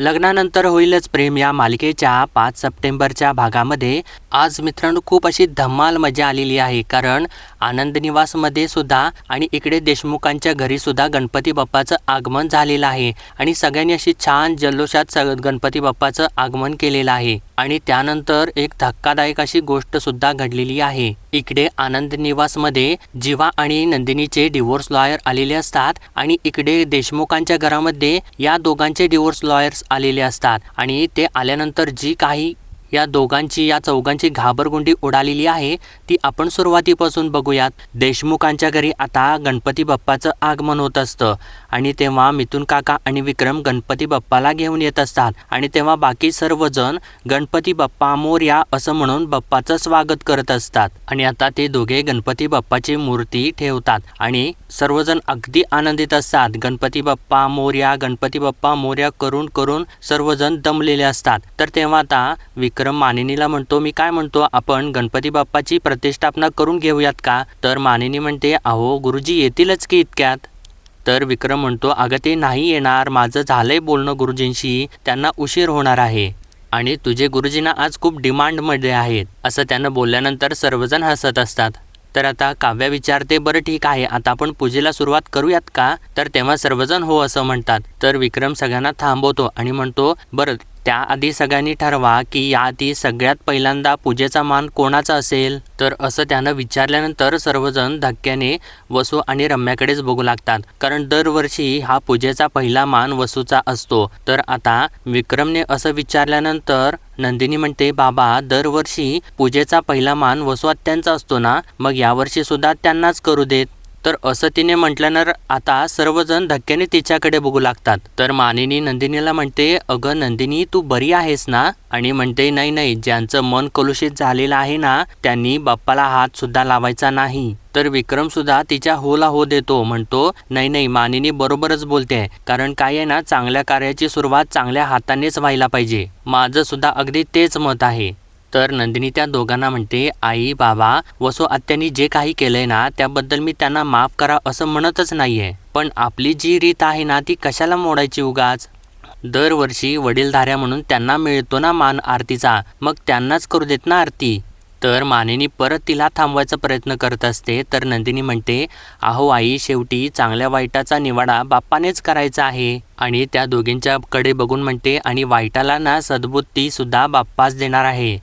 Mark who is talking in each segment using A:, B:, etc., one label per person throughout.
A: लग्नानंतर होईलच प्रेम या मालिकेच्या पाच सप्टेंबरच्या भागामध्ये. आज मित्रांनो खूप अशी धमाल मजा आलेली आहे कारण आनंद निवासमध्ये सुद्धा आणि इकडे देशमुखांच्या घरी सुद्धा गणपती बाप्पाचं आगमन झालेलं आहे. आणि सगळ्यांनी अशी छान जल्लोषात सग गणपती बाप्पाचं आगमन केलेलं आहे. आणि त्यानंतर एक धक्कादायक अशी गोष्ट सुद्धा घडलेली आहे. इकडे आनंद निवासमध्ये जीवा आणि नंदिनीचे डिवोर्स लॉयर आलेले असतात आणि इकडे देशमुखांच्या घरामध्ये या दोघांचे डिवोर्स लॉयर्स आलेले असतात. आणि ते आल्यानंतर जी काही या दोघांची या चौघांची घाबरगुंडी उडालेली आहे ती आपण सुरुवातीपासून बघूयात. देशमुखांच्या घरी आता गणपती बाप्पाचं आगमन होत असतं. आणि तेव्हा मिथुन काका आणि विक्रम गणपती बाप्पाला घेऊन येत असतात. आणि तेव्हा बाकी सर्वजण गणपती बाप्पा मोर्या असं म्हणून बाप्पाचं स्वागत करत असतात. आणि आता ते दोघे गणपती बाप्पाची मूर्ती ठेवतात. आणि सर्वजण अगदी आनंदित असतात. गणपती बाप्पा मोर्या गणपती बाप्पा मोर्या करून करून सर्वजण दमलेले असतात. तर तेव्हा आता विक्रम मानिनीला म्हणतो मी काय म्हणतो? आपण गणपती बाप्पाची प्रतिष्ठापना करून घेऊयात का? तर मानिनी म्हणते अहो गुरुजी येतीलच की इतक्यात? तर विक्रम म्हणतो अगं ते नाही येणार. माझं झालंय बोलणं गुरुजींशी. त्यांना उशीर होणार आहे. आणि तुझे गुरुजींना आज खूप डिमांडमध्ये आहेत. असं त्यानं बोलल्यानंतर सर्वजण हसत असतात. तर आता काव्या विचारते बरं ठीक आहे. आता आपण पूजेला सुरुवात करूयात का? तर तेव्हा सर्वजण हो असं म्हणतात. तर विक्रम सगळ्यांना थांबवतो आणि म्हणतो बरं त्याआधी सगळ्यांनी ठरवा की याआधी सगळ्यात पहिल्यांदा पूजेचा मान कोणाचा असेल? तर असं त्यानं विचारल्यानंतर सर्वजण धक्क्याने वसू आणि रम्याकडेच बघू लागतात. कारण दरवर्षी हा पूजेचा पहिला मान वसूचा असतो. तर आता विक्रमने असं विचारल्यानंतर नंदिनी म्हणते बाबा दरवर्षी पूजेचा पहिला मान वसू आत्यांचा असतो ना? मग यावर्षी सुद्धा त्यांनाच करू देत. तर असं तिने म्हटल्यानंतर आता सर्वजण धक्क्याने तिच्याकडे बघू लागतात. तर मानिनी नंदिनीला म्हणते अगं नंदिनी तू बरी आहेस ना? आणि म्हणते नाही नाही ज्यांचं मन कलुषित झालेलं आहे ना त्यांनी बाप्पाला हात सुद्धा लावायचा नाही. तर विक्रम सुद्धा तिच्या होला हो देतो म्हणतो नाही नाही मानिनी बरोबरच बोलते कारण काय आहे ना चांगल्या कार्याची सुरुवात चांगल्या हातानेच व्हायला पाहिजे. माझं सुद्धा अगदी तेच मत आहे. तर नंदिनी त्या दोघांना म्हणते आई बाबा वसो आत्यांनी जे काही केलंय ना त्याबद्दल मी त्यांना माफ करा असं म्हणतच नाहीये. पण आपली जी रीत आहे ना ती कशाला मोडायची उगाच? दरवर्षी वडीलधाऱ्या म्हणून त्यांना मिळतो ना मान आरतीचा. मग त्यांनाच करू देत ना आरती? तर मानेनी परत तिला थांबवायचा प्रयत्न करत असते तर नंदिनी म्हणते अहो आई शेवटी चांगल्या वाईटाचा निवाडा बाप्पानेच करायचा आहे. आणि त्या दोघींच्याकडे बघून म्हणते आणि वाईटाला ना सद्बुद्धी सुद्धा बाप्पाच देणार आहे.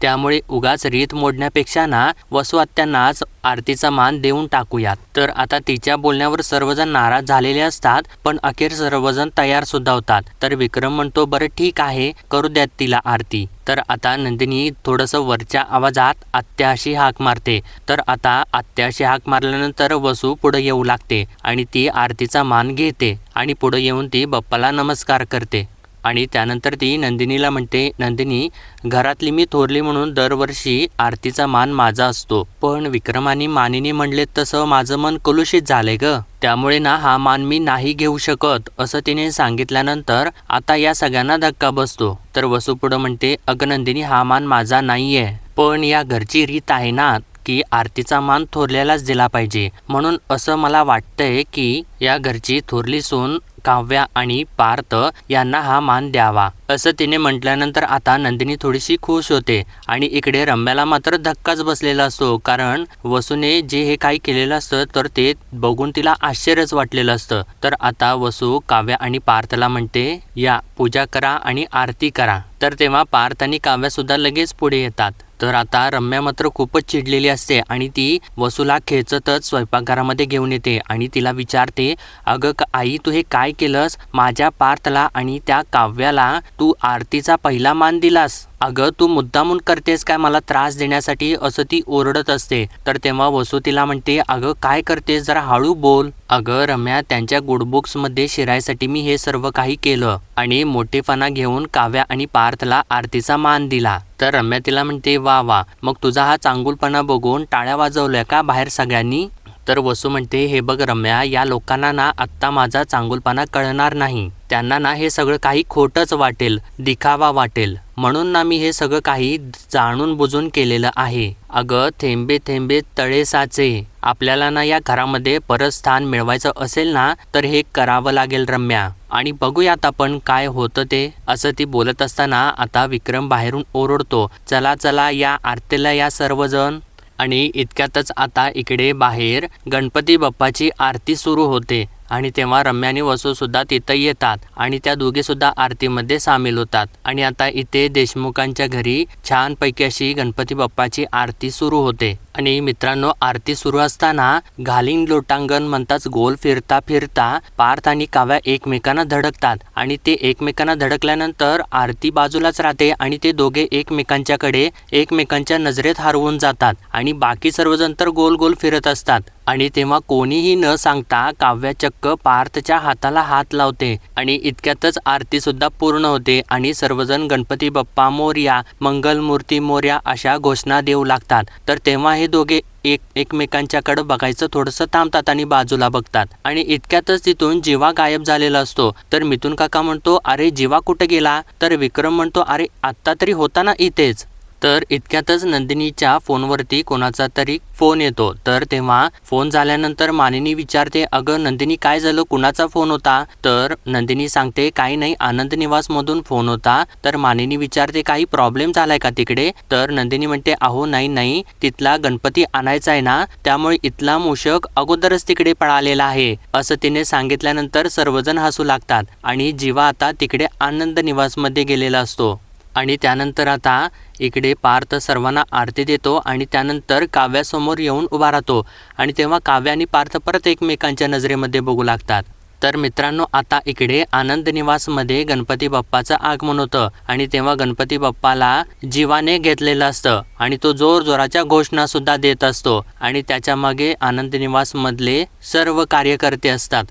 A: त्यामुळे उगाच रीत मोडण्यापेक्षा ना वसू आत्यांनाच आरतीचा मान देऊन टाकूयात. तर आता तिच्या बोलण्यावर सर्वजण नाराज झालेले असतात पण अखेर सर्वजण तयार सुद्धा होतात तर विक्रम म्हणतो बरं ठीक आहे करू द्यात तिला आरती. तर आता नंदिनी थोडंसं वरच्या आवाजात आत्याशी हाक मारते. तर आता आत्याशी हाक मारल्यानंतर वसू पुढे येऊ लागते आणि ती आरतीचा मान घेते आणि पुढे येऊन ती बाप्पाला नमस्कार करते. आणि त्यानंतर ती नंदिनीला म्हणते नंदिनी घरातली मी थोरली म्हणून दरवर्षी आरतीचा मान माझा असतो. पण विक्रम आणि मानिनी म्हणले तसं माझं मन कलुषित झालंय ग. त्यामुळे ना हा मान मी नाही घेऊ शकत. असं तिने सांगितल्यानंतर आता या सगळ्यांना धक्का बसतो. तर वसू पुढं म्हणते अगं नंदिनी हा मान माझा नाहीये. पण या घरची रीत आहे ना की आरतीचा मान थोरल्यालाच दिला पाहिजे. म्हणून असं मला वाटतंय की या घरची थोरली सून काव्या आणि पार्थ यांना हा मान द्यावा. असं तिने म्हटल्यानंतर आता नंदिनी थोडीशी खुश होते आणि इकडे रम्याला मात्र धक्काच बसलेला असतो. कारण वसूने जे हे काही केलेलं असतं तर ते बघून तिला आश्चर्यच वाटलेलं असतं. तर आता वसू काव्या आणि पार्थला म्हणते या पूजा करा आणि आरती करा. तर तेव्हा पार्थ आणि काव्या सुद्धा लगेच पुढे येतात. तर आता रम्या मात्र खूपच चिडलेली असते आणि ती वसूला खेचतच स्वयंपाकघरामध्ये घेऊन येते आणि तिला विचारते अगं आई तू हे काय केलंस? माझ्या पार्थला आणि त्या काव्याला तू आरतीचा पहिला मान दिलास. अगं तू मुद्दामून करतेस काय मला त्रास देण्यासाठी? असं ती ओरडत असते. तर तेव्हा वसू तिला म्हणते अगं काय करतेस? जरा हळू बोल. अगं रम्या त्यांच्या गुडबुक्समध्ये शिरायसाठी मी हे सर्व काही केलं आणि मोठेपणा घेऊन काव्या आणि पार्थला आरतीचा मान दिला. तर रम्या तिला म्हणते वा वा मग तुझा हा चांगुलपणा बघून टाळ्या वाजवल्या का बाहेर सगळ्यांनी? तर वसू म्हणते हे बघ रम्या या लोकांना ना आत्ता माझा चांगुलपणा कळणार नाही. त्यांना ना हे सगळं काही खोटंच वाटेल दिखावा वाटेल. म्हणून ना मी हे सगळं काही जाणून बुजून केलेलं आहे. अगं थेंबे थेंबे तळे साचे. आपल्याला ना या घरामध्ये परत स्थान मिळवायचं असेल ना तर हे करावं लागेल रम्या. आणि बघूयात आपण काय होतं ते. असं ती बोलत असताना आता विक्रम बाहेरून ओरडतो चला चला या आरतीला या सर्वजण. आणि इतक्यातच आता इकडे बाहेर गणपती बाप्पाची आरती सुरू होते. आणि तेव्हा रम्या आणि तिथं येतात आणि त्या दोघीसुद्धा आरतीमध्ये सामील होतात. आणि आता इथे देशमुखांच्या घरी छानपैकी अशी गणपती बाप्पाची आरती सुरू होते. आणि मित्रांनो आरती सुरू असताना घालीन लोटांगण म्हणताच गोल फिरता फिरता पार्थ आणि काव्या एकमेकांना धडकतात. आणि ते एकमेकांना धडकल्यानंतर आरती बाजूलाच राहते आणि ते दोघे एकमेकांच्याकडे एकमेकांच्या नजरेत हरवून जातात. आणि बाकी सर्वजण तर गोल गोल फिरत असतात. आणि तेव्हा कोणीही न सांगता काव्या चक्क पार्थच्या हाताला हात लावते आणि इतक्यातच आरती सुद्धा पूर्ण होते आणि सर्वजण गणपती बाप्पा मोर्या मंगलमूर्ती मोर्या अशा घोषणा देऊ लागतात. तर तेव्हा हे दोघे एक एकमेकांच्याकडे बघायचं थोडंसं थांबतात आणि बाजूला बघतात. आणि इतक्यातच तिथून जीवा गायब झालेला असतो. तर मिथून काका म्हणतो अरे जीवा कुठे गेला? तर विक्रम म्हणतो अरे आत्ता तरी होता ना इथेच. तर इतक्यातच नंदिनीच्या फोनवरती कोणाचा तरी फोन येतो. तर तेव्हा फोन झाल्यानंतर मानिनी विचारते अगं नंदिनी काय झालं? कुणाचा फोन होता? तर नंदिनी सांगते काही नाही आनंद निवास मधून फोन होता. तर मानिनी विचारते काही प्रॉब्लेम झालाय का तिकडे? तर नंदिनी म्हणते अहो नाही नाही तिथला गणपती आणायचा आहे ना त्यामुळे इथला मूषक अगोदरच तिकडे पळालेला आहे. असं तिने सांगितल्यानंतर सर्वजण हसू लागतात आणि जीवा आता तिकडे आनंद निवासमध्ये गेलेला असतो. आणि त्यानंतर आता इकडे पार्थ सर्वांना आरती देतो आणि त्यानंतर काव्यासमोर येऊन उभा राहतो. आणि तेव्हा काव्य आणि पार्थ परत एकमेकांच्या नजरेमध्ये बघू लागतात. तर मित्रांनो आता इकडे आनंद निवासमध्ये गणपती बाप्पाचं आगमन होतं. आणि तेव्हा गणपती बाप्पाला जीवाने घेतलेलं असतं. आणि तो जोर जोराच्या घोषणा सुद्धा देत असतो. आणि त्याच्यामागे आनंद निवासमधले सर्व कार्यकर्ते असतात.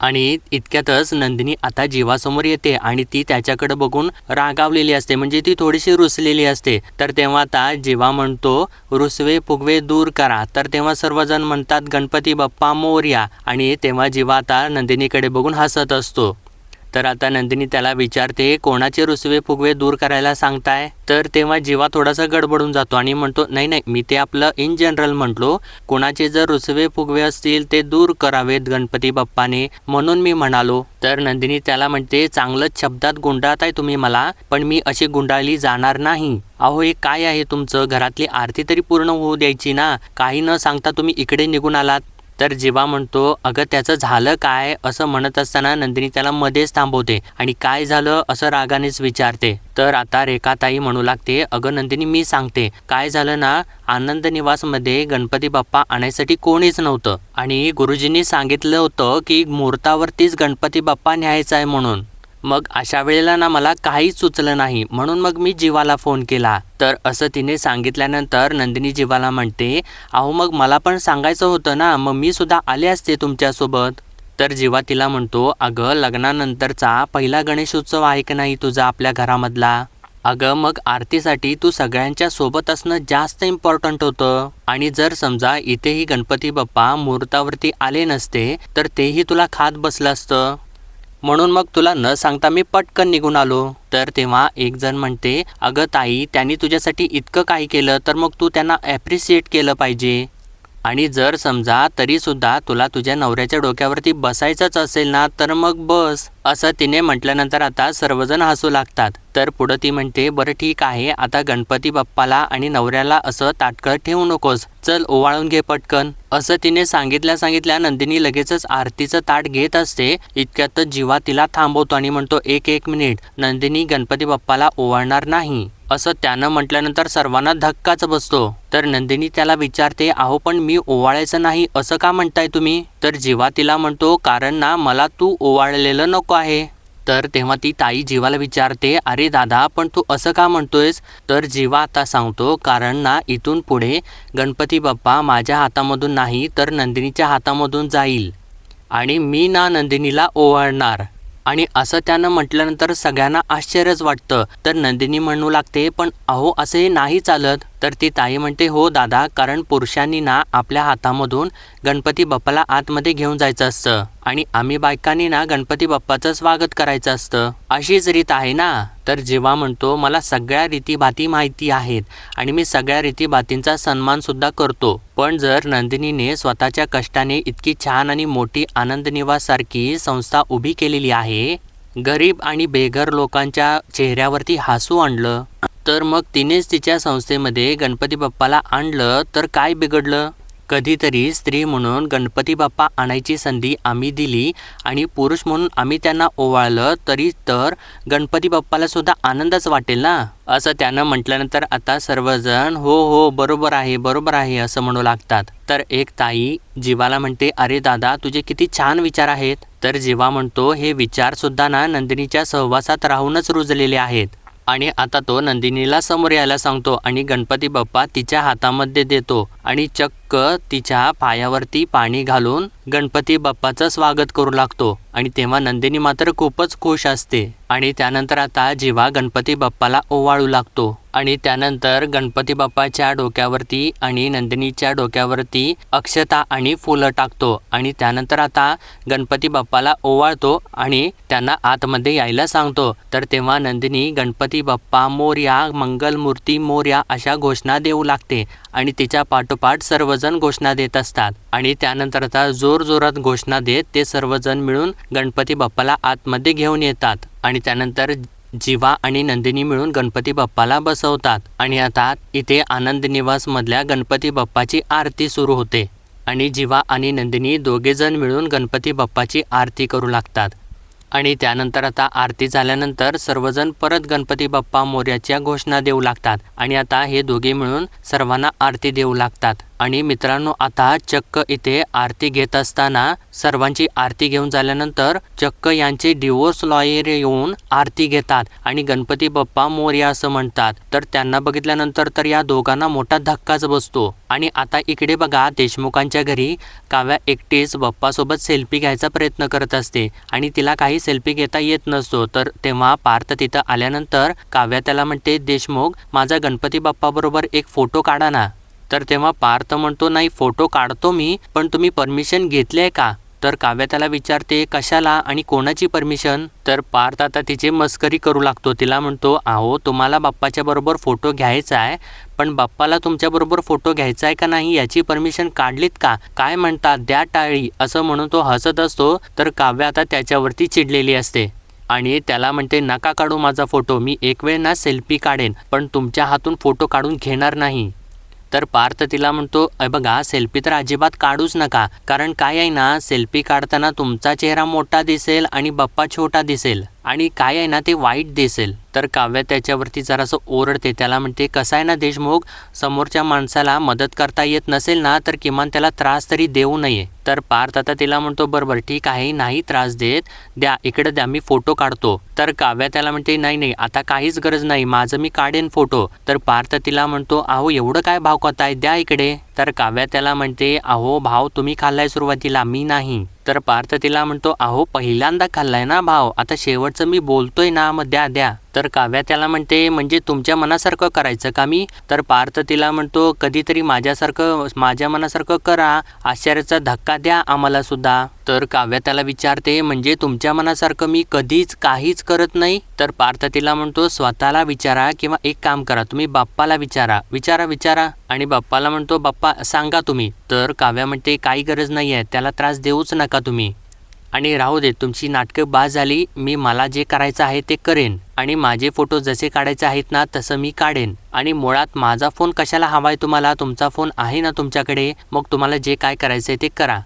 A: आणि इतक्यातच नंदिनी आता जीवासमोर येते आणि ती त्याच्याकडे बघून रागावलेली असते. म्हणजे ती थोडीशी रुसलेली असते. तर तेव्हा आता जीवा म्हणतो रुसवे फुगवे दूर करा. तर तेव्हा सर्वजण म्हणतात गणपती बाप्पा मोर्या. आणि तेव्हा जीवा आता नंदिनीकडे बघून हसत असतो. तर आता नंदिनी त्याला विचारते कोणाचे रुसवे फुगवे दूर करायला सांगताय? तर तेव्हा जीवा थोडासा गडबडून जातो आणि म्हणतो नाही नाही मी ते आपलं इन जनरल म्हटलो. कोणाचे जर रुसवे फुगवे असतील ते दूर करावेत गणपती बाप्पाने म्हणून मी म्हणालो. तर नंदिनी त्याला म्हणते चांगलंच शब्दात गुंडाळताय तुम्ही मला पण मी अशी गुंडाळली जाणार नाही. अहो हे काय आहे तुमचं? घरातली आरती तरी पूर्ण होऊ द्यायची ना? काही न सांगता तुम्ही इकडे निघून आलात. तर जेव्हा म्हणतो अगं त्याचं झालं काय? असं म्हणत असताना नंदिनी त्याला मध्येच थांबवते आणि काय झालं? असं रागानेच विचारते. तर आता रेखाताई म्हणू लागते अगं नंदिनी मी सांगते. काय झालं ना आनंद निवासमध्ये गणपती बाप्पा आणायसाठी कोणीच नव्हतं आणि गुरुजींनी सांगितलं होतं की मुहूर्तावरतीच गणपती बाप्पा न्यायचा आहे म्हणून. मग अशा वेळेला ना मला काहीच सुचलं नाही. म्हणून मग मी जीवाला फोन केला. तर असं तिने सांगितल्यानंतर नंदिनी जीवाला म्हणते अहो मग मला पण सांगायचं होतं ना मग मी सुद्धा आले असते तुमच्यासोबत. तर जीवा तिला म्हणतो अगं लग्नानंतरचा पहिला गणेशोत्सव आहे की नाही तुझा आपल्या घरामधला? अगं मग आरतीसाठी तू सगळ्यांच्या सोबत असणं जास्त इम्पॉर्टंट होतं. आणि जर समजा इथेही गणपती बाप्पा मुहूर्तावरती आले नसते तर तेही तुला खात बसलं असतं. म्हणून मग तुला न सांगता मी पटकन निघून आलो. तर तेव्हा एक जण म्हणते अगं ताई त्यांनी तुझ्यासाठी इतकं काही केलं तर मग तू त्यांना ॲप्रिशिएट केलं पाहिजे. आणि जर समजा तरीसुद्धा तुला तुझ्या नवऱ्याच्या डोक्यावरती बसायचंच असेल ना तर मग बस. असं तिने म्हटल्यानंतर आता सर्वजण हसू लागतात. तर पुढं ती म्हणते बरं ठीक आहे आता गणपती बाप्पाला आणि नवऱ्याला असं ताटकळ ठेवू नकोस. चल ओवाळून घे पटकन. असं तिने सांगितल्या सांगितल्या नंदिनी लगेचच आरतीचं ताट घेत असते. इतक्यातच जीवा तिला थांबवतो आणि म्हणतो एक एक मिनिट नंदिनी गणपती बाप्पाला ओवाळणार नाही. असं त्यानं म्हटल्यानंतर सर्वांना धक्काच बसतो. तर नंदिनी त्याला विचारते अहो पण मी ओवाळायचं नाही असं का म्हणताय तुम्ही? तर जीवा तिला म्हणतो कारण ना मला तू ओवाळलेलं नको आहे. तर तेव्हा ती ताई जीवाला विचारते अरे दादा पण तू असं का म्हणतोयस? तर जीवा आता सांगतो कारण ना इथून पुढे गणपती बाप्पा माझ्या हातामधून नाही तर नंदिनीच्या हातामधून जाईल. आणि मी ना नंदिनीला ओवाळणार. आणि असं त्यानं म्हटल्यानंतर सगळ्यांना आश्चर्यच वाटतं. तर नंदिनी म्हणू लागते पण अहो असे नाही चालत. तर ती ताई म्हणते हो दादा कारण पुरुषांनी ना आपल्या हातामधून गणपती बाप्पाला आतमध्ये घेऊन जायचं असतं. आणि आम्ही बायकांनी ना गणपती बाप्पाचं स्वागत करायचं असतं. अशीच रीत आहे ना? तर जेव्हा म्हणतो मला सगळ्या रीतीभाती माहिती आहेत आणि मी सगळ्या रीतीभातींचा सन्मानसुद्धा करतो. पण जर नंदिनीने स्वतःच्या कष्टाने इतकी छान आणि मोठी आनंद संस्था उभी केलेली आहे गरीब आणि बेघर लोकांच्या चेहऱ्यावरती हसू आणलं तर मग तिनेच तिच्या संस्थेमध्ये गणपती बाप्पाला आणलं तर काय बिघडलं? कधीतरी स्त्री म्हणून गणपती बाप्पा आणायची संधी आम्ही दिली आणि पुरुष म्हणून आम्ही त्यांना ओवाळलं तरी तर गणपती बाप्पाला सुद्धा आनंदच वाटेल ना? असं त्यानं म्हटल्यानंतर आता सर्वजण हो हो बरोबर आहे बरोबर आहे असं म्हणू लागतात. तर एक ताई जीवाला म्हणते अरे दादा तुझे किती छान विचार आहेत. तर जीवा म्हणतो हे विचारसुद्धा ना नंदिनीच्या सहवासात राहूनच रुजलेले आहेत. आणि आता तो नंदिनीला समोर यायला सांगतो आणि गणपती बाप्पा तिच्या हातामध्ये देतो आणि चक्क तिच्या पायावरती पाणी घालून गणपती बाप्पाचं स्वागत करू लागतो. आणि तेव्हा नंदिनी मात्र खूपच खुश असते. आणि त्यानंतर आता जीवा गणपती बाप्पाला ओवाळू लागतो. आणि त्यानंतर गणपती बाप्पाच्या डोक्यावरती आणि नंदिनीच्या डोक्यावरती अक्षता आणि फुलं टाकतो आणि त्यानंतर आता गणपती बाप्पाला ओवाळतो आणि त्यांना आतमध्ये यायला सांगतो. तर तेव्हा नंदिनी गणपती बाप्पा मोर्या मंगलमूर्ती मोर्या अशा घोषणा देऊ लागते आणि तिच्या पाठोपाठ सर्वजण घोषणा देत असतात आणि त्यानंतर आता जोर जोरात घोषणा देत ते सर्वजण मिळून गणपती बाप्पाला आतमध्ये घेऊन येतात आणि त्यानंतर जीवा आणि नंदिनी मिळून गणपती बाप्पाला बसवतात. आणि आता इथे आनंद निवासमधल्या गणपती बाप्पाची आरती सुरू होते. आणि जीवा आणि नंदिनी दोघेजण मिळून गणपती बाप्पाची आरती करू लागतात. आणि त्यानंतर आता आरती झाल्यानंतर सर्वजण परत गणपती बाप्पा मोर्याच्या घोषणा देऊ लागतात. आणि आता हे दोघे मिळून सर्वांना आरती देऊ लागतात. आणि मित्रांनो आता चक्क इथे आरती घेत असताना सर्वांची आरती घेऊन झाल्यानंतर चक्क यांचे डिवोर्स लॉयर येऊन आरती घेतात आणि गणपती बाप्पा मोर्या असं म्हणतात. तर त्यांना बघितल्यानंतर तर या दोघांना मोठा धक्काच बसतो. आणि आता इकडे बघा देशमुखांच्या घरी काव्या एकटीच बाप्पासोबत सेल्फी घ्यायचा प्रयत्न करत असते. आणि तिला काही सेल्फी घेता येत नसतो. तर तेव्हा पार्थ तिथं आल्यानंतर काव्या त्याला म्हणते देशमुख माझा गणपती बाप्पाबरोबर एक फोटो काढा ना. तर तेव्हा पार्थ म्हणतो नाही फोटो काढतो मी पण तुम्ही परमिशन घेतले आहे का? तर काव्या त्याला विचारते कशाला आणि कोणाची परमिशन तर पार्थ आता तिची मस्करी करू लागतो. तिला म्हणतो अहो तुम्हाला बाप्पाच्या बरोबर फोटो घ्यायचा आहे पण बाप्पाला तुमच्याबरोबर फोटो घ्यायचा आहे का नाही याची परमिशन काढलीत का? काय म्हणतात? द्या टाळी असं म्हणून तो हसत असतो. तर काव्य आता त्याच्यावरती चिडलेली असते आणि त्याला म्हणते नका काढू माझा फोटो मी एक वेळ ना सेल्फी काढेन पण तुमच्या हातून फोटो काढून घेणार नाही. तर पार्थ तिला म्हणतो अय बघा सेल्फी तर अजिबात काढूच नका. कारण काय आहे ना सेल्फी काढताना तुमचा चेहरा मोठा दिसेल आणि बाप्पा छोटा दिसेल. आणि काय आहे ना ते वाईट दिसेल. तर काव्य त्याच्यावरती जरासं ओरडते. त्याला म्हणते कसं आहे ना देशमुख? समोरच्या माणसाला मदत करता येत नसेल ना तर किमान त्याला त्रास तरी देऊ नये. तर पार्थ आता तिला म्हणतो बरोबर ठीक आहे नाही त्रास देत. द्या इकडे द्या मी फोटो काढतो. तर काव्या त्याला म्हणते नाही नाही आता काहीच गरज नाही माझं मी काढेन फोटो. तर पार्थ तिला म्हणतो अहो एवढं काय भाव करताय द्या इकडे. तर काव्या त्याला म्हणते अहो भाव तुम्ही खाल्लाय सुरुवातीला मी नाही. तर पार्थ तिला म्हणतो अहो पहिल्यांदा खाल्लाय ना भाव आता शेवटचं मी बोलतोय ना मग द्या द्या. तर काव्या त्याला म्हणते म्हणजे तुमच्या मनासारखं करायचं का मी? तर पार्थ तिला म्हणतो कधीतरी माझ्यासारखं माझ्या मनासारखं करा आश्चर्याचा धक्का द्या आम्हाला सुद्धा. तर काव्या त्याला विचारते म्हणजे तुमच्या मनासारखं मी कधीच काहीच करत नाही? तर पार्थ तिला म्हणतो स्वतःला विचारा किंवा एक काम करा तुम्ही बाप्पाला विचारा विचारा विचारा. आणि बाप्पाला म्हणतो बाप्पा सांगा तुम्ही. तर काव्या म्हणते काही गरज नाही आहे त्याला त्रास देऊच नका तुम्ही. आणि राहू दे तुमची नाटकं बाद झाली मी मला जे करायचं आहे ते करेन. आणि माझे फोटो जसे काढायचे आहेत ना तसं मी काढेन. आणि मुळात माझा फोन कशाला हवा आहे तुम्हाला? तुमचा फोन आहे ना तुमच्याकडे? मग तुम्हाला जे काय करायचं आहे ते करा.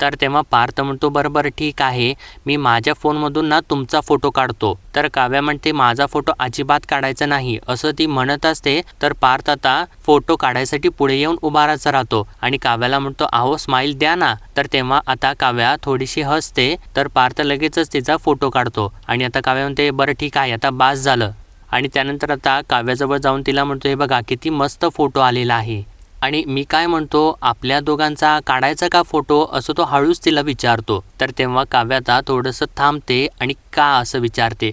A: तर तेव्हा पार्थ म्हणतो बरं बरं ठीक आहे. मी माझ्या फोनमधून ना तुमचा फोटो काढतो. तर काव्या म्हणते माझा फोटो अजिबात काढायचा नाही. असं ती म्हणत असते तर पार्थ आता फोटो काढायसाठी पुढे येऊन उभारायचा राहतो. आणि काव्याला म्हणतो अहो स्माईल द्या ना. तर तेव्हा आता काव्या थोडीशी हसते तर पार्थ लगेचच तिचा फोटो काढतो. आणि आता काव्या म्हणते बरं ठीक आहे आता बास झालं. आणि त्यानंतर आता काव्याजवळ जाऊन तिला म्हणतो हे बघा किती मस्त फोटो आलेला आहे. आणि मी काय म्हणतो आपल्या दोघांचा काढायचा का फोटो असं तो हळूच तिला विचारतो. तर तेव्हा काव्याता थोडंसं थांबते आणि का असं विचारते?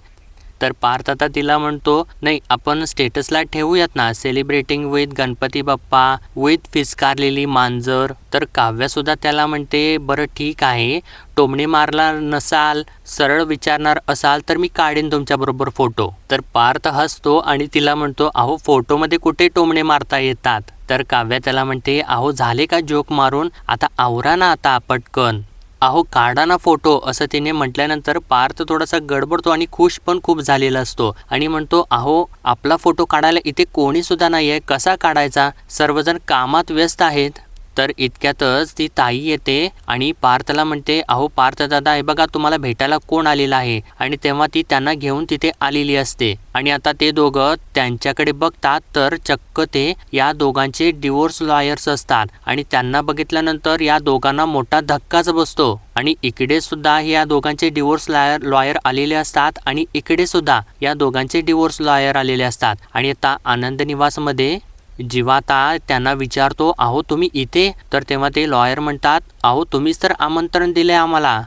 A: तर पार्थ आता तिला म्हणतो नाही आपण स्टेटसला ठेवूयात ना celebrating with Ganpati Bappa with फिस्कारलेली मांजर. तर काव्या सुद्धा त्याला म्हणते बरं ठीक आहे टोमणे मारला नसाल सरळ विचारणार असाल तर मी काढेन तुमच्याबरोबर फोटो. तर पार्थ हसतो आणि तिला म्हणतो अहो फोटोमध्ये कुठे टोमणे मारता येतात? तर काव्या त्याला म्हणते अहो झाले का जोक मारून? आता आवरा ना आता पटकन अहो काढा ना फोटो असं तिने म्हटल्यानंतर पार्थ थोडासा गडबडतो आणि खुश पण खूप झालेला असतो. आणि म्हणतो अहो आपला फोटो काढायला इथे कोणी सुद्धा नाही आहे कसा काढायचा? सर्वजण कामात व्यस्त आहेत. तर इतक्यातच ती ताई येते आणि पार्थला म्हणते अहो पार्थ दादा हे बघा तुम्हाला भेटायला कोण आलेला आहे? आणि तेव्हा ती त्यांना घेऊन तिथे आलेली असते. आणि आता ते दोघं त्यांच्याकडे बघतात तर चक्क ते या दोघांचे डिवोर्स लॉयर्स असतात. आणि त्यांना बघितल्यानंतर या दोघांना मोठा धक्काच बसतो. आणि इकडे सुद्धा या दोघांचे डिवोर्स लॉयर लॉयर आलेले असतात आणि इकडे सुद्धा या दोघांचे डिवोर्स लॉयर आलेले असतात. आणि आता आनंद निवासमध्ये जिवाता त्यांना विचारतो अहो तुम्ही इथे? तर तेव्हा ते लॉयर म्हणतात अहो तुम्हीच तर आमंत्रण दिले आम्हाला.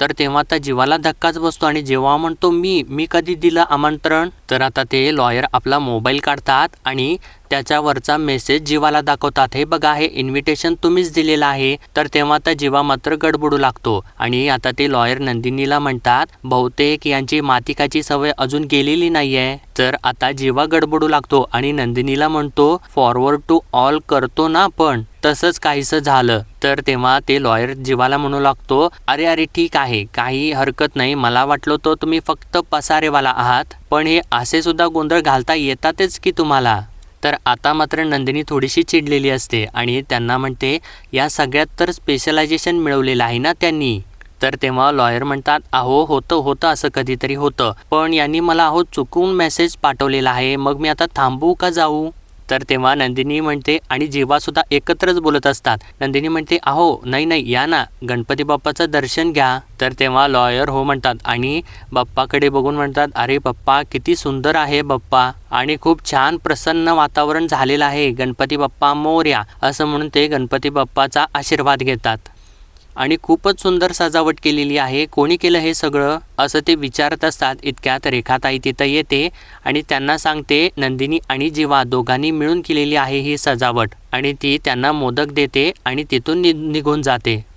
A: तर तेव्हा त्या जीवाला धक्काच बसतो आणि जेव्हा म्हणतो मी मी कधी दिलं आमंत्रण? तर आता ते लॉयर आपला मोबाईल काढतात आणि त्याच्यावरचा मेसेज जीवाला दाखवतात. हे बघा हे इन्व्हिटेशन तुम्हीच दिलेलं आहे. तर तेव्हा आता जीवा मात्र गडबडू लागतो. आणि आता ते लॉयर नंदिनीला म्हणतात बहुतेक यांची मातिकाची सवय अजून गेलेली नाहीये. तर आता जीवा गडबडू लागतो आणि नंदिनीला म्हणतो फॉरवर्ड टू ऑल करतो ना पण तसंच काहीसं झालं तर तेव्हा ते लॉयर जीवाला म्हणू लागतो अरे अरे ठीक आहे काही हरकत नाही मला वाटलं तो तुम्ही फक्त पसारेवाला आहात पण हे असे सुद्धा गोंधळ घालता येतातच की तुम्हाला? तर आता मात्र नंदिनी थोडीशी चिडलेली असते आणि त्यांना म्हणते या सगळ्यात तर स्पेशलायझेशन मिळवलेलं आहे ना त्यांनी? तर तेव्हा लॉयर म्हणतात अहो होतं होतं असं कधीतरी होतं पण यांनी मला अहो चुकून मेसेज पाठवलेला आहे मग मी आता थांबू का जाऊ? तर तेव्हा नंदिनी म्हणते आणि जीवासुद्धा एकत्रच बोलत असतात. नंदिनी म्हणते अहो नाही नाही या ना. गणपती बाप्पाचं दर्शन घ्या. तर तेव्हा लॉयर हो म्हणतात आणि बाप्पाकडे बघून म्हणतात अरे बाप्पा किती सुंदर आहे बाप्पा आणि खूप छान प्रसन्न वातावरण झालेलं आहे. गणपती बाप्पा मोर्या. असं म्हणून ते गणपती बाप्पाचा आशीर्वाद घेतात. आणि खूपच सुंदर सजावट केलेली आहे. कोणी केलं हे सगळं? असं ते विचारत असतात. इतक्यात रेखाताई तिथं येते आणि त्यांना सांगते नंदिनी आणि जीवा दोघांनी मिळून केलेली आहे ही सजावट. आणि ती त्यांना मोदक देते आणि तिथून नि निघून जाते.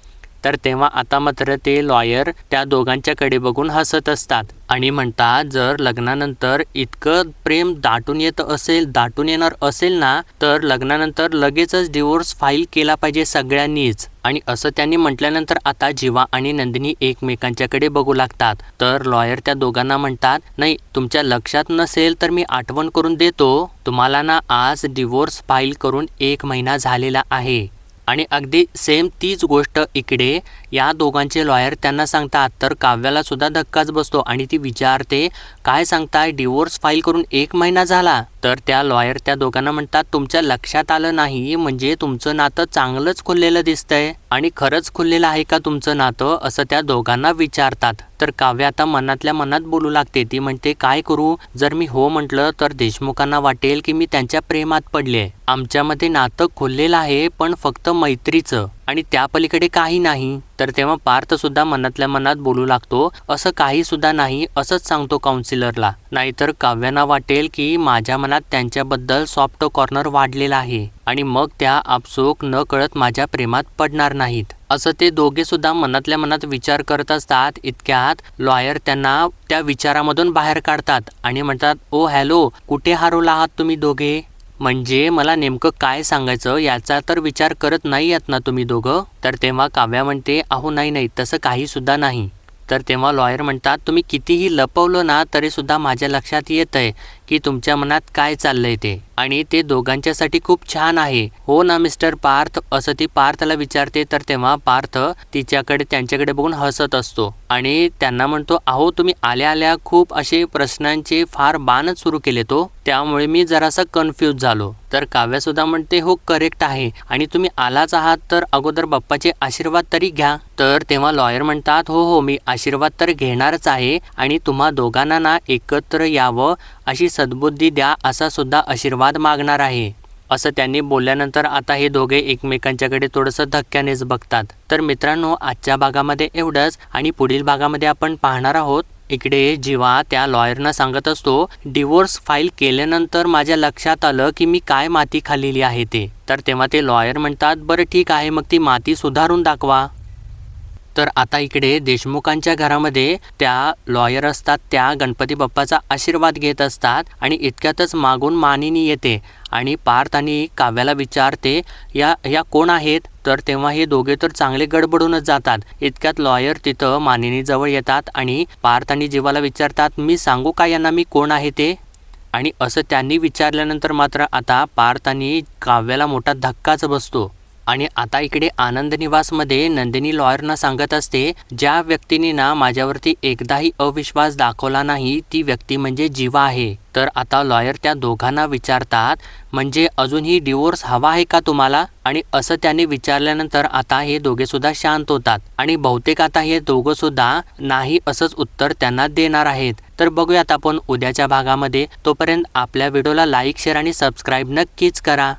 A: तर तेव्हा आता मात्र ते लॉयर त्या दोघांच्याकडे बघून हसत असतात. आणि म्हणतात जर लग्नानंतर इतकं प्रेम दाटून येत असेल दाटून येणार असेल ना तर लग्नानंतर लगेचच डिवोर्स फाईल केला पाहिजे सगळ्यांनीच. आणि असं त्यांनी म्हटल्यानंतर आता जीवा आणि नंदिनी एकमेकांच्याकडे बघू लागतात. तर लॉयर त्या दोघांना म्हणतात नाही तुमच्या लक्षात नसेल तर मी आठवण करून देतो. तुम्हाला ना आज डिवोर्स फाईल करून एक महिना झालेला आहे. आणि अगदी सेम तीच गोष्ट इकडे. या दोघांचे लॉयर त्यांना सांगतात तर काव्याला सुद्धा धक्काच बसतो आणि ती विचारते काय सांगताय डिवोर्स फाईल करून एक महिना झाला. तर त्या लॉयर त्या दोघांना म्हणतात तुमच्या लक्षात आलं नाही म्हणजे तुमचं नातं चांगलंच खुललेलं दिसतंय. आणि खरंच खुललेलं आहे का तुमचं नातं? असं त्या दोघांना विचारतात. तर काव्य आता मनातल्या मनात बोलू लागते. ती म्हणते काय करू? जर मी हो म्हटलं तर देशमुखांना वाटेल की मी त्यांच्या प्रेमात पडले. आमच्यामध्ये नातं खोललेलं आहे पण फक्त मैत्रीचं. आणि त्या पलीकडे काही नाही. तर तेव्हा पार्थ सुद्धा मनातल्या मनात बोलू लागतो असं काही सुद्धा नाही असंच सांगतो काउन्सिलरला नाहीतर काव्यांना वाटेल की माझ्या मनात त्यांच्याबद्दल सॉफ्ट कॉर्नर वाढलेला आहे आणि मग त्या आपसूक न कळत माझ्या प्रेमात पडणार नाहीत. असं ते दोघे सुद्धा मनातल्या मनात विचार करत असतात इतक्यात लॉयर त्यांना त्या विचारामधून बाहेर काढतात आणि म्हणतात ओ हॅलो कुठे हरवला आहात तुम्ही दोघे? म्हणजे मला नेमकं काय सांगायचं याचा तर विचार करत नाही आहात ना तुम्ही दोघं? तर तेव्हा काव्या म्हणते अहो नाही नाही तसं काहीसुद्धा नाही. तर तेव्हा लॉयर म्हणतात तुम्ही कितीही लपवलं ना तरीसुद्धा माझ्या लक्षात येत आहे की तुमच्या मनात काय चाललंय ते? आणि ते दोघांच्यासाठी खूप छान आहे. हो ना मिस्टर पार्थ? असं ती पार्थला विचारते तर तेव्हा पार्थ तिच्याकडे त्यांच्याकडे बघून हसत असतो. आणि त्यांना म्हणतो अहो तुम्ही आल्या आल्या खूप असे प्रश्नांचे फार बाणच सुरू केले तो हो. त्यामुळे मी जरासा कन्फ्यूज झालो. तर काव्या सुद्धा म्हणते हो करेक्ट आहे. आणि तुम्ही आलाच आहात तर अगोदर बाप्पाचे आशीर्वाद तरी घ्या. तर तेव्हा लॉयर म्हणतात हो हो मी आशीर्वाद तर घेणारच आहे. आणि तुम्हा दोघांना ना एकत्र यावं अशी सद्बुद्धी द्या असा सुद्धा आशीर्वाद मागणार आहे. असं त्यांनी बोलल्यानंतर आता हे दोघे एकमेकांच्याकडे थोडंसं धक्क्यानेच बघतात. तर मित्रांनो आजच्या भागामध्ये एवढंच आणि पुढील भागामध्ये आपण पाहणार आहोत. इकडे जीवा त्या लॉयरना सांगत असतो डिवोर्स फाईल केल्यानंतर माझ्या लक्षात आलं की मी काय माती खाल्लेली आहे ते. तर तेव्हा ते लॉयर म्हणतात बरं ठीक आहे मग ती माती सुधारून दाखवा. तर आता इकडे देशमुखांच्या घरामध्ये त्या लॉयर असतात त्या गणपती बाप्पाचा आशीर्वाद घेत असतात आणि इतक्यातच मागून मानिनी येते आणि पार्थ आणि काव्याला विचारते या या कोण आहेत? तर तेव्हा हे दोघे तर चांगले गडबडूनच जातात. इतक्यात लॉयर तिथं मानिनीजवळ येतात आणि पार्थ आणि जीवाला विचारतात मी सांगू का यांना मी कोण आहे ते? आणि असं त्यांनी विचारल्यानंतर मात्र आता पार्थ आणि काव्याला मोठा धक्काच बसतो. आणि आता इकडे आनंद निवासमध्ये नंदिनी लॉयरना सांगत असते ज्या व्यक्तीने ना माझ्यावरती एकदाही अविश्वास दाखवला नाही ती व्यक्ती म्हणजे जीवा आहे. तर आता लॉयर त्या दोघांना विचारतात म्हणजे अजूनही डिवोर्स हवा आहे का तुम्हाला? आणि असं त्याने विचारल्यानंतर आता हे दोघे सुद्धा शांत होतात. आणि बहुतेक आता हे दोघं सुद्धा नाही असंच उत्तर त्यांना देणार आहेत. तर बघूयात आपण उद्याच्या भागामध्ये. तोपर्यंत आपल्या व्हिडिओला लाईक शेअर आणि सबस्क्राईब नक्कीच करा.